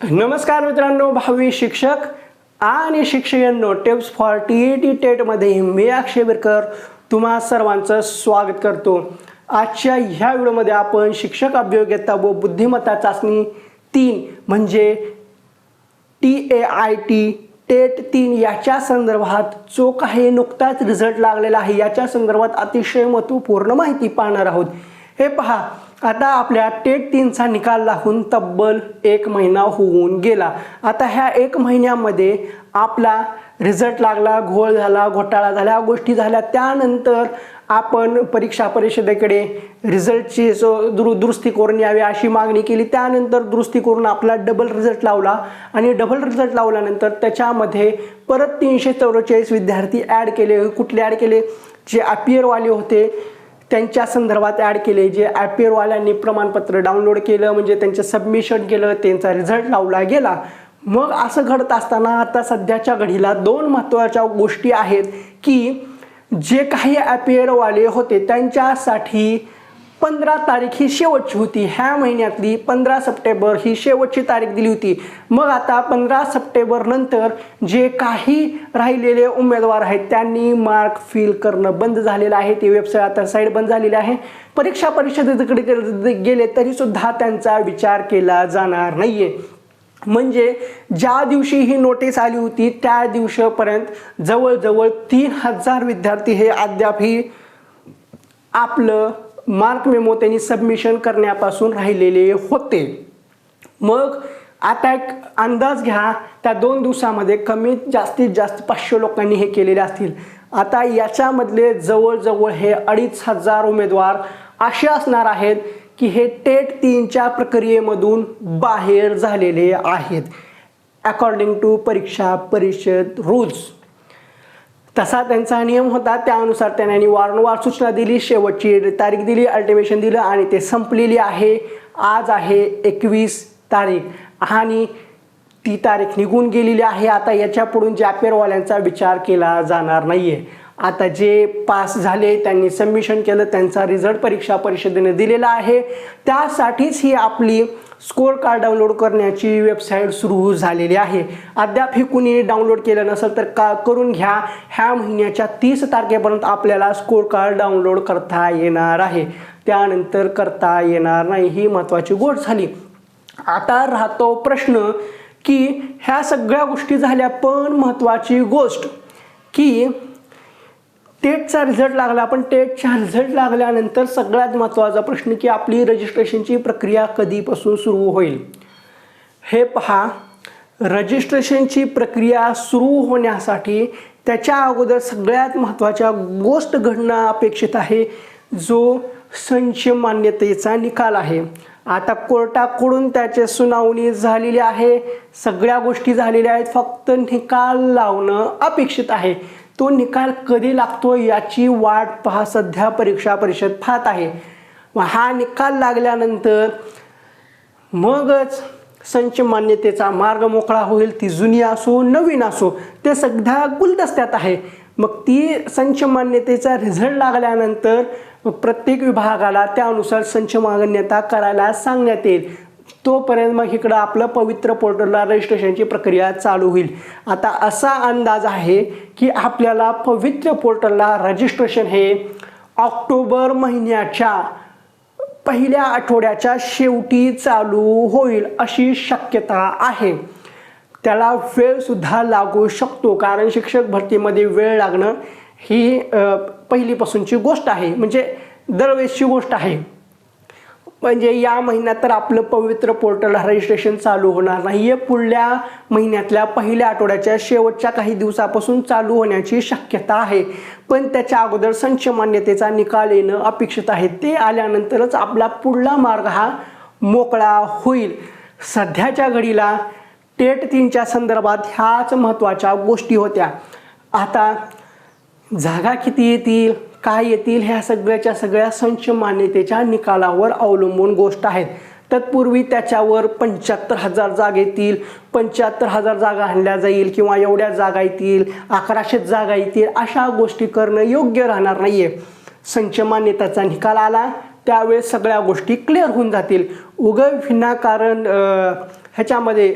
नमस्कार मित्रांनो भावी शिक्षक आणि शिक्षकांनो tips for T E T टेटमध्ये मी अक्षय बिरकर तुम्हा सर्वांचं स्वागत करतो. आजच्या ह्या व्हिडिओमध्ये आपण शिक्षक अभियोग्यता व बुद्धिमत्ता चाचणी तीन म्हणजे T A I T TET तीन याच्या संदर्भात जो काही नुकताच रिझल्ट लागलेला आहे याच्या संदर्भात अतिशय महत्त्वपूर्ण माहिती पाहणार आहोत. हे पहा आता आपल्या टेट तीनचा निकाल लागून तब्बल एक महिना होऊन गेला. आता ह्या एक महिन्यामध्ये आपला रिझल्ट लागला घोळ झाला घोटाळा झाला ह्या गोष्टी झाल्या. त्यानंतर आपण परीक्षा परिषदेकडे रिझल्टची सो दुरु दुरुस्ती करून यावी अशी मागणी केली. त्यानंतर दुरुस्ती करून आपला डबल रिझल्ट लावला आणि डबल रिझल्ट लावल्यानंतर त्याच्यामध्ये परत तीनशे चौवेचाळीस विद्यार्थी ॲड केले. कुठले ॲड केले? जे अपियरवाले होते त्यांच्या संदर्भात ॲड केले जे ॲपियरवाल्यांनी प्रमाणपत्र डाउनलोड केलं म्हणजे त्यांचं सबमिशन केलं त्यांचा रिझल्ट लावला गेला. मग असं घडत असताना आता सध्याच्या घडीला दोन महत्त्वाच्या गोष्टी आहेत की जे काही ॲपियरवाले होते त्यांच्यासाठी पंधरा तारीख ही शेवटची होती. ह्या महिन्यातली पंधरा सप्टेंबर ही शेवटची तारीख दिली होती. मग आता पंधरा सप्टेंबर नंतर जे काही राहिलेले उमेदवार आहेत त्यांनी मार्क फिल करणं बंद झालेलं आहे. ती वेबसाईट आता साईड बंद झालेली आहे. परीक्षा परिषदेकडे गेले तरी सुद्धा त्यांचा विचार केला जाणार नाहीये. म्हणजे ज्या दिवशी ही नोटीस आली होती त्या दिवशीपर्यंत जवळजवळ तीन हजार विद्यार्थी हे अद्यापही आपलं मार्क मेमो त्यांनी सबमिशन करण्यापासून राहिलेले होते. मग आता एक अंदाज घ्या त्या दोन दिवसामध्ये कमीत जास्तीत जास्त पाचशे लोकांनी हे केलेले असतील. आता याच्यामधले जवळजवळ हे अडीच हजार उमेदवार असे असणार आहेत की हे टेट तीनच्या प्रक्रियेमधून बाहेर झालेले आहेत. अकॉर्डिंग टू परीक्षा परिषद रूल्स तसा त्यांचा नियम होता. त्यानुसार त्यांनी वारंवार सूचना दिली शेवटची तारीख दिली अल्टिमेशन दिलं आणि ते संपलेली आहे. आज आहे एकवीस तारीख आणि ती तारीख निघून गेलेली आहे. आता याच्या पुढून जॅपेरवाल्यांचा विचार केला जाणार नाही आहे आता जे पास झाले त्यांनी सबमिशन केलं त्यांचा रिझल्ट परीक्षा परिषदेने दिलेला आहे. त्यासाठीच ही आपली स्कोर कार्ड डाउनलोड करण्याची वेबसाईट सुरू झालेली आहे. अद्याप हे कुणी डाउनलोड केलं नसेल तर का करून घ्या. ह्या महिन्याच्या तीस तारखेपर्यंत आपल्याला स्कोर कार्ड डाउनलोड करता येणार आहे. त्यानंतर करता येणार नाही ही महत्त्वाची गोष्ट झाली. आता राहतो प्रश्न की ह्या सगळ्या गोष्टी झाल्या पण महत्त्वाची गोष्ट की टेटचा रिझल्ट लागला पण टेटचा रिझल्ट लागल्यानंतर सगळ्यात महत्त्वाचा प्रश्न की आपली रजिस्ट्रेशनची प्रक्रिया कधीपासून सुरू होईल? हे पहा. रजिस्ट्रेशनची प्रक्रिया सुरू होण्यासाठी त्याच्या अगोदर सगळ्यात महत्त्वाच्या गोष्ट घडणं अपेक्षित आहे जो संच मान्यतेचा निकाल आहे. आता कोर्टाकडून त्याची सुनावणी झालेली आहे. सगळ्या गोष्टी झालेल्या आहेत फक्त निकाल लावणं अपेक्षित आहे. तो निकाल कधी लागतो याची वाट पहा. सध्या परीक्षा परिषद पाहत आहे. व हा निकाल लागल्यानंतर मगच संच मान्यतेचा मार्ग मोकळा होईल. ती जुनी असो नवीन असो ते सध्या गुलदस्त्यात आहे. मग ती संच मान्यतेचा रिझल्ट लागल्यानंतर प्रत्येक विभागाला त्यानुसार संच मान्यता करायला सांगण्यात येईल. तोपर्यंत मग इकडं आपलं पवित्र पोर्टलला रजिस्ट्रेशनची प्रक्रिया चालू होईल. आता असा अंदाज आहे की आपल्याला पवित्र पोर्टलला रजिस्ट्रेशन हे ऑक्टोबर महिन्याच्या पहिल्या आठवड्याच्या शेवटी चालू होईल अशी शक्यता आहे. त्याला वेळसुद्धा लागू शकतो कारण शिक्षक भरतीमध्ये वेळ लागणं ही पहिलीपासूनची गोष्ट आहे. म्हणजे दरवेळेसची गोष्ट आहे. म्हणजे या महिन्यात तर आपलं पवित्र पोर्टल रजिस्ट्रेशन चालू होणार नाही. आहे पुढल्या महिन्यातल्या पहिल्या आठवड्याच्या शेवटच्या काही दिवसापासून चालू होण्याची शक्यता आहे. पण त्याच्या अगोदर संच मान्यतेचा निकाल येणं अपेक्षित आहे. ते आल्यानंतरच आपला पुढला मार्ग हा मोकळा होईल. सध्याच्या घडीला टेट तीनच्या संदर्भात ह्याच महत्त्वाच्या गोष्टी होत्या. आता जागा किती येतील? काय येतील ह्या सगळ्याच्या सगळ्या संच मान्यतेच्या निकालावर अवलंबून गोष्ट आहेत. तत्पूर्वी त्याच्यावर पंच्याहत्तर हजार जागा येतील पंच्याहत्तर हजार जागा आणल्या जाईल किंवा एवढ्या जागा येतील अकराशे जागा येतील अशा गोष्टी करणं योग्य राहणार नाही आहे संच मान्यतेचा निकाल आला त्यावेळेस सगळ्या गोष्टी क्लिअर होऊन जातील. उग विनाकारण ह्याच्यामध्ये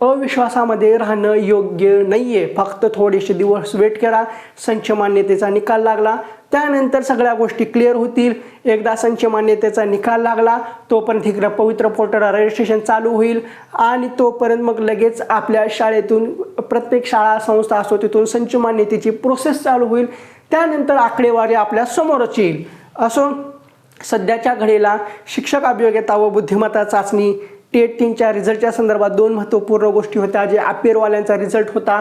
अविश्वासामध्ये राहणं योग्य नाही आहे फक्त थोडेसे दिवस वेट करा. संच मान्यतेचा निकाल लागला. त्यानंतर सगळ्या गोष्टी क्लिअर होतील. एकदा संच मान्यतेचा निकाल लागला तोपर्यंत इकडं पवित्र पोर्टलला रजिस्ट्रेशन चालू होईल. आणि तोपर्यंत मग लगेच आपल्या शाळेतून प्रत्येक शाळा संस्था असो तिथून संच मान्यतेची प्रोसेस चालू होईल. त्यानंतर आकडेवारी आपल्या समोरच येईल. असो सध्याच्या घडीला शिक्षक अभियोग्यता व बुद्धिमत्ता चाचणी टेट तीनच्या रिझल्टच्या संदर्भात दोन महत्त्वपूर्ण गोष्टी होत्या. जे अपेरवाल्यांचा रिझल्ट होता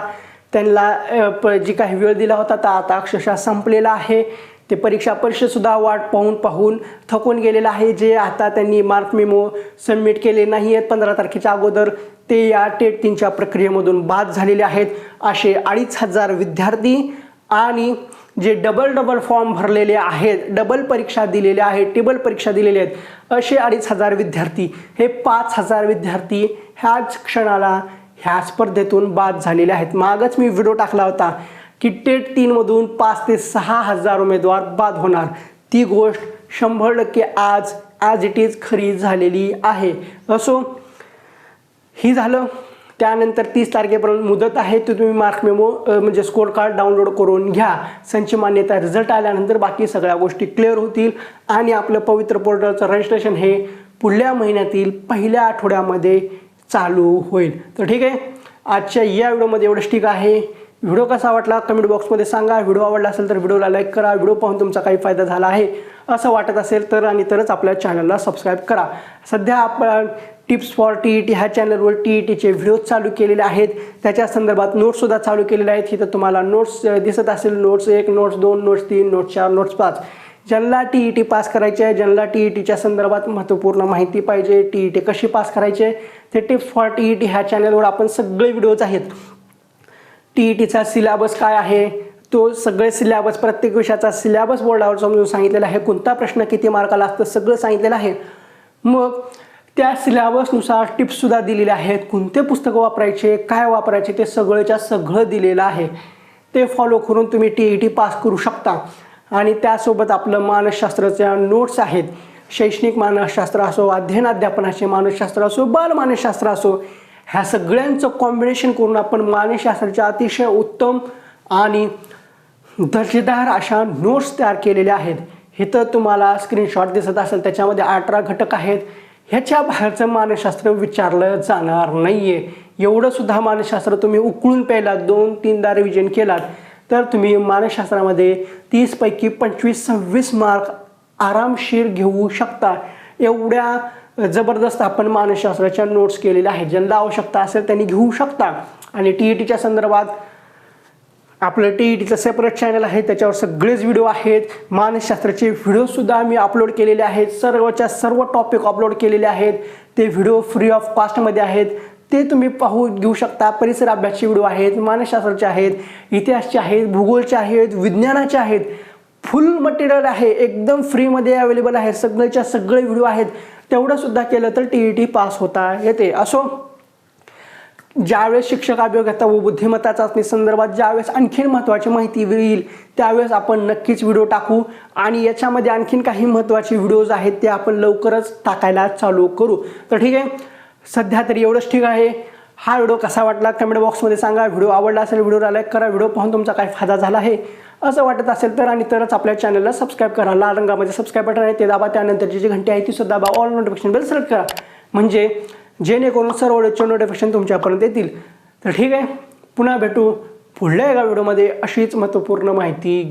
त्यांना प जी काही वेळ दिला होता तर आता अक्षरशः संपलेला आहे. ते परीक्षा परिषदसुद्धा वाट पाहून पाहून थकून गेलेलं आहे. जे आता त्यांनी मार्क मेमो सबमिट केले नाही आहेत पंधरा तारखेच्या अगोदर ते या टेट तीनच्या प्रक्रियेमधून बाद झालेले आहेत. असे अडीच हजार विद्यार्थी आणि जे डबल डबल फॉर्म भरलेले आहेत डबल परीक्षा दिलेल्या आहेत टेबल परीक्षा दिलेल्या आहेत असे अडीच हजार विद्यार्थी हे पाच हजार विद्यार्थी ह्याच क्षणाला ह्या स्पर्धेतून बाद झालेले आहेत. मागच मी व्हिडिओ टाकला होता की टेट तीनमधून पाच ते सहा हजार उमेदवार बाद होणार. ती गोष्ट शंभर टक्के आज ॲज इट इज खरी झालेली आहे. असो ही झालं. त्यानंतर तीस तारखेपर्यंत मुदत आहे तर तुम्ही मार्क मेमो म्हणजे स्कोर कार्ड डाउनलोड करून घ्या. संच मान्यता रिझल्ट आल्यानंतर बाकी सगळ्या गोष्टी क्लिअर होतील. आणि आपलं पवित्र पोर्टलचं रजिस्ट्रेशन हे पुढल्या महिन्यातील पहिल्या आठवड्यामध्ये चालू होईल. तर ठीक आहे आजच्या या व्हिडिओमध्ये एवढंच ठीक आहे. व्हिडिओ कसा वाटला कमेंट बॉक्समध्ये सांगा. व्हिडिओ आवडला असेल तर व्हिडिओला लाईक करा. व्हिडिओ पाहून तुमचा काही फायदा झाला आहे असं वाटत असेल तर आणि तरच आपल्या चॅनलला सबस्क्राईब करा. सध्या आपण tips for T E T ह्या चॅनलवर टी ई टीचे व्हिडिओ चालू केलेले आहेत. त्याच्या संदर्भात नोट्ससुद्धा चालू केलेले आहेत. इथं तुम्हाला नोट्स दिसत असेल नोट्स एक नोट्स दोन नोट्स तीन नोट्स चार नोट्स पाच. ज्यांना टी ई टी पास करायचे आहे ज्यांना टी ई टीच्या संदर्भात महत्त्वपूर्ण माहिती पाहिजे टी ई टी कशी पास करायचे ते tips for T E T ह्या चॅनलवर आपण सगळे व्हिडिओज आहेत. टी ई टीचा सिलेबस काय आहे? तो सगळे सिलेबस प्रत्येक विषयाचा सिलेबस बोर्डावर समजून सांगितलेला आहे. कोणता प्रश्न किती मार्काला असतं सगळं सांगितलेलं आहे. मग त्या सिलेबसनुसार टिप्ससुद्धा दिलेल्या आहेत. कोणते पुस्तकं वापरायचे काय वापरायचे ते सगळंच्या सगळं दिलेलं आहे. ते फॉलो करून तुम्ही टी ई टी पास करू शकता. आणि त्यासोबत आपलं मानसशास्त्राच्या नोट्स आहेत. शैक्षणिक मानसशास्त्र असो अध्ययन अध्यापनाचे मानसशास्त्र असो बाल मानसशास्त्र असो ह्या सगळ्यांचं कॉम्बिनेशन करून आपण मानसशास्त्राच्या अतिशय उत्तम आणि दर्जेदार अशा नोट्स तयार केलेल्या आहेत. हे तर तुम्हाला स्क्रीनशॉट दिसत असेल. त्याच्यामध्ये अठरा घटक आहेत. ह्याच्या बाहेरचं मानसशास्त्र विचारलं जाणार नाही आहे एवढं सुद्धा मानसशास्त्र तुम्ही उकळून प्यायलात दोन तीनदा रिव्हिजन केलात तर तुम्ही मानसशास्त्रामध्ये तीसपैकी पंचवीस सव्वीस मार्क आरामशीर घेऊ शकता. एवढ्या जबरदस्त आपण मानसशास्त्राच्या नोट्स केलेल्या आहेत. ज्यांना आवश्यकता असेल त्यांनी घेऊ शकता. आणि टी ई टीच्या संदर्भात आपलं टी ई टीचं सेपरेट चॅनल आहे त्याच्यावर सगळेच व्हिडिओ आहेत. मानसशास्त्राचे व्हिडिओसुद्धा मी अपलोड केलेले आहेत. सर्वच्या सर्व टॉपिक अपलोड केलेले आहेत. ते व्हिडिओ फ्री ऑफ कॉस्टमध्ये आहेत. ते तुम्ही पाहू घेऊ शकता. परिसर अभ्यासचे व्हिडिओ आहेत मानसशास्त्राचे आहेत इतिहासचे आहेत भूगोलचे आहेत विज्ञानाचे आहेत. फुल मटेरियल आहे. एकदम फ्रीमध्ये अवेलेबल आहे. सगळेच्या सगळे व्हिडिओ आहेत. तेवढंसुद्धा केलं तर टी ई टी पास होता येते. असो. ज्यावेळेस शिक्षक अभियोग्यता व बुद्धिमत्ता चाचणी संदर्भात ज्यावेळेस आणखीन महत्त्वाची माहिती येईल त्यावेळेस आपण नक्कीच व्हिडिओ टाकू. आणि याच्यामध्ये आणखीन काही महत्त्वाचे व्हिडिओज आहेत ते आपण लवकरच टाकायला चालू करू. तर ठीक आहे सध्या तरी एवढंच ठीक आहे. हा व्हिडिओ कसा वाटला कमेंट बॉक्समध्ये सांगा. व्हिडिओ आवडला असेल व्हिडिओला लाईक करा. व्हिडिओ पाहून तुमचा काय फायदा झाला आहे असं वाटत असेल तर आणि तरच आपल्या चॅनलला सबस्क्राईब करा. लाल रंगामध्ये सबस्क्राईब बटन आहे ते दाबा. त्यानंतरची जी घंटी आहे ती सुद्धा ऑल नोटिफिकेशन बेल सिलेक्ट करा. म्हणजे जेणेकरून सर्व व्हिडिओचे नोटिफिकेशन तुमच्यापर्यंत येतील. तर ठीक आहे. पुन्हा भेटू पुढल्या एका व्हिडिओमध्ये अशीच महत्त्वपूर्ण माहिती.